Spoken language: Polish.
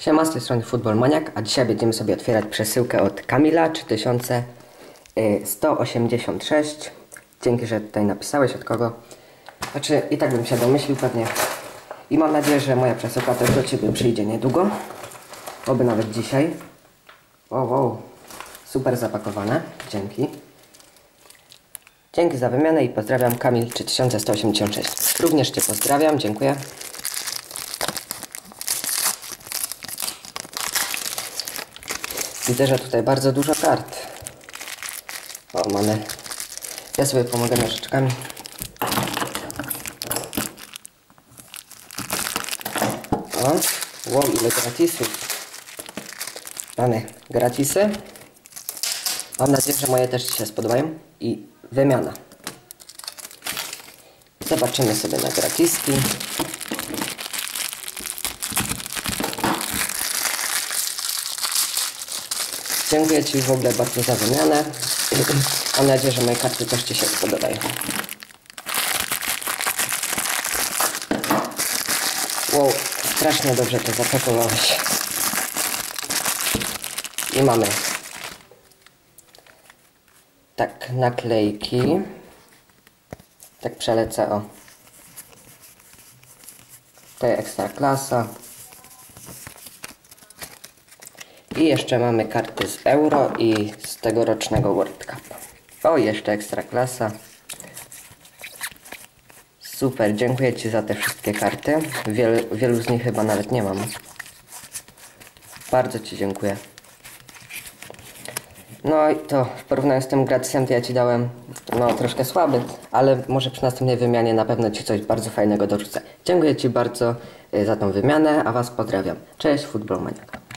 Siema, z tej strony Football Maniak, a dzisiaj będziemy sobie otwierać przesyłkę od Kamila 3186. Dzięki, że tutaj napisałeś od kogo. Znaczy, i tak bym się domyślił pewnie. I mam nadzieję, że moja przesyłka też do Ciebie przyjdzie niedługo. Oby nawet dzisiaj. Wow, wow. Super zapakowane. Dzięki. Dzięki za wymianę i pozdrawiam Kamil 3186. Również Cię pozdrawiam, dziękuję. Widzę, że tutaj bardzo dużo kart. O, mamy. Ja sobie pomogę nożyczkami. O, wow, ile gratisów. Mamy gratisy. Mam nadzieję, że moje też się spodobają. I wymiana. Zobaczymy sobie na gratiski. Dziękuję Ci w ogóle bardzo za wymianę. Mam nadzieję, że moje karty też Ci się spodobają. Wow, strasznie dobrze to zapakowałeś. I mamy tak naklejki. Tak przelecę o. Tutaj ekstra klasa. I jeszcze mamy karty z Euro i z tegorocznego World Cup. O, jeszcze ekstra klasa. Super, dziękuję Ci za te wszystkie karty. Wiel, wielu z nich chyba nawet nie mam. Bardzo Ci dziękuję. No i to w porównaniu z tym gratisem to ja Ci dałem no troszkę słaby, ale może przy następnej wymianie na pewno Ci coś bardzo fajnego dorzucę. Dziękuję Ci bardzo y, za tą wymianę, a Was pozdrawiam. Cześć, Football Maniak.